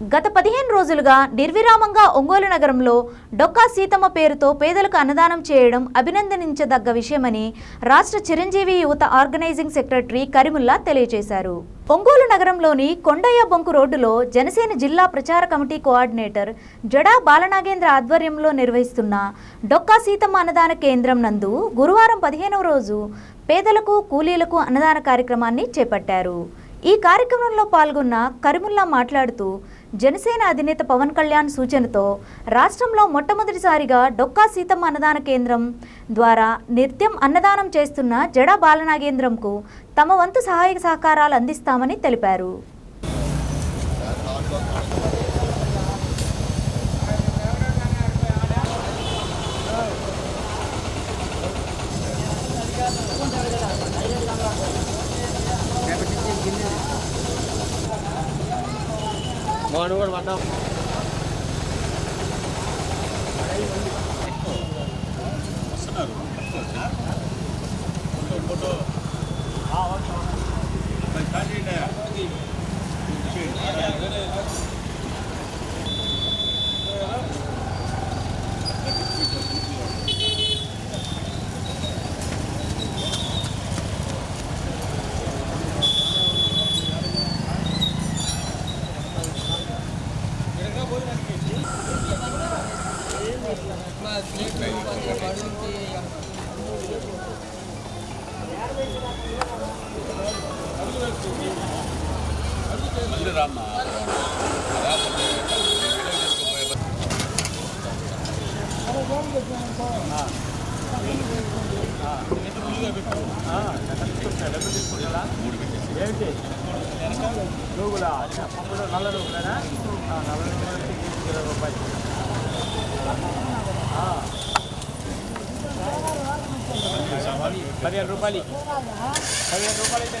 గత పదిహేను రోజులుగా నిర్విరామంగా ఒంగోలు నగరంలో డొక్కా సీతమ్మ పేరుతో పేదలకు అన్నదానం చేయడం అభినందనించదగ్గ విషయమని రాష్ట్ర చిరంజీవి యువత ఆర్గనైజింగ్ సెక్రటరీ కరిముల్లా తెలియజేశారు. ఒంగోలు నగరంలోని కొండయ్య బొంకు రోడ్డులో జనసేన జిల్లా ప్రచార కమిటీ కోఆర్డినేటర్ జడా బాలనాగేంద్ర ఆధ్వర్యంలో నిర్వహిస్తున్న డొక్కా సీతమ్మ అన్నదాన కేంద్రం నందు గురువారం పదిహేనవ రోజు పేదలకు కూలీలకు అన్నదాన కార్యక్రమాన్ని చేపట్టారు. ఈ కార్యక్రమంలో పాల్గొన్న కరిముల్లా మాట్లాడుతూ జనసేన అధినేత పవన్ కళ్యాణ్ సూచనతో రాష్ట్రంలో మొట్టమొదటిసారిగా డొక్కా సీతమ్మ అన్నదాన కేంద్రం ద్వారా నిత్యం అన్నదానం చేస్తున్న జడా బాలనాగేంద్రంకు తమ వంతు సహాయక సహకారాలు అందిస్తామని తెలిపారు. మోహన్ కూడా పడ్డాం నువ్వులా పప్పులు నల్ల నువ్వులేనా నల్ల నువ్వులు ఇరవై రూపాయలు. పదిహేను రూపాయలు పదిహేను రూపాయలు అయితే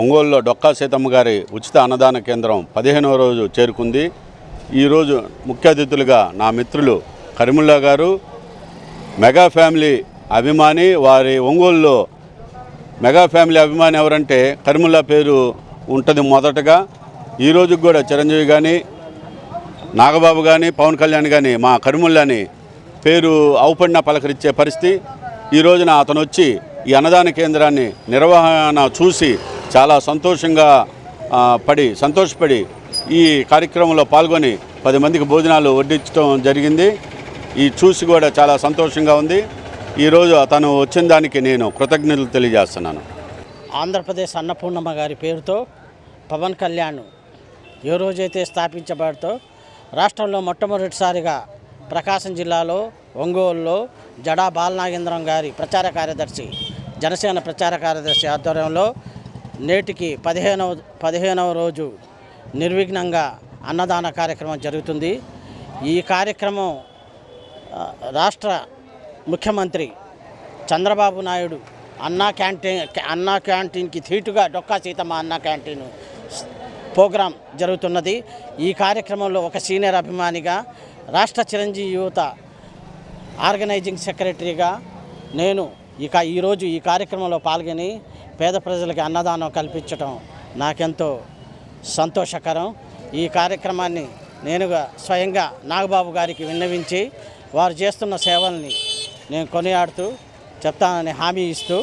ఒంగోలులో డొక్కా సీతమ్మ గారి ఉచిత అన్నదాన కేంద్రం పదిహేనవ రోజు చేరుకుంది. ఈరోజు ముఖ్య అతిథులుగా నా మిత్రులు కరిముల్లా గారు మెగా ఫ్యామిలీ అభిమాని వారి ఒంగోలులో మెగా ఫ్యామిలీ అభిమాని ఎవరంటే కరిముల్లా పేరు ఉంటుంది మొదటగా. ఈ కూడా చిరంజీవి కానీ నాగబాబు కానీ పవన్ కళ్యాణ్ కానీ మా కరిముల్లాని పేరు అవుపడిన పలకరించే పరిస్థితి. ఈ రోజున అతను వచ్చి ఈ అన్నదాన కేంద్రాన్ని నిర్వహణ చూసి చాలా సంతోషంగా పడి సంతోషపడి ఈ కార్యక్రమంలో పాల్గొని పది మందికి భోజనాలు వడ్డించడం జరిగింది. ఈ చూసి కూడా చాలా సంతోషంగా ఉంది. ఈరోజు అతను వచ్చిన దానికి నేను కృతజ్ఞతలు తెలియజేస్తున్నాను. ఆంధ్రప్రదేశ్ అన్నపూర్ణమ్మ గారి పేరుతో పవన్ కళ్యాణ్ ఏ రోజైతే స్థాపించబడతో రాష్ట్రంలో మొట్టమొదటిసారిగా ప్రకాశం జిల్లాలో ఒంగోలులో జడా బాలనాగేంద్రం గారి ప్రచార కార్యదర్శి జనసేన ప్రచార కార్యదర్శి ఆధ్వర్యంలో నేటికి పదిహేనవ పదిహేనవ రోజు నిర్విఘ్నంగా అన్నదాన కార్యక్రమం జరుగుతుంది. ఈ కార్యక్రమం రాష్ట్ర ముఖ్యమంత్రి చంద్రబాబు నాయుడు అన్నా క్యాంటీన్ అన్నా క్యాంటీన్కి ధీటుగా డొక్కా సీతమ్మ అన్నా క్యాంటీన్ ప్రోగ్రాం జరుగుతున్నది. ఈ కార్యక్రమంలో ఒక సీనియర్ అభిమానిగా రాష్ట్ర చిరంజీవి యువత ఆర్గనైజింగ్ సెక్రటరీగా నేను ఇక ఈరోజు ఈ కార్యక్రమంలో పాల్గొని పేద ప్రజలకి అన్నదానం కల్పించడం నాకెంతో సంతోషకరం. ఈ కార్యక్రమాన్ని నేనుగా స్వయంగా నాగబాబు గారికి విన్నవించి వారు చేస్తున్న సేవల్ని నేను కొనియాడుతూ చెప్తానని హామీ ఇస్తూ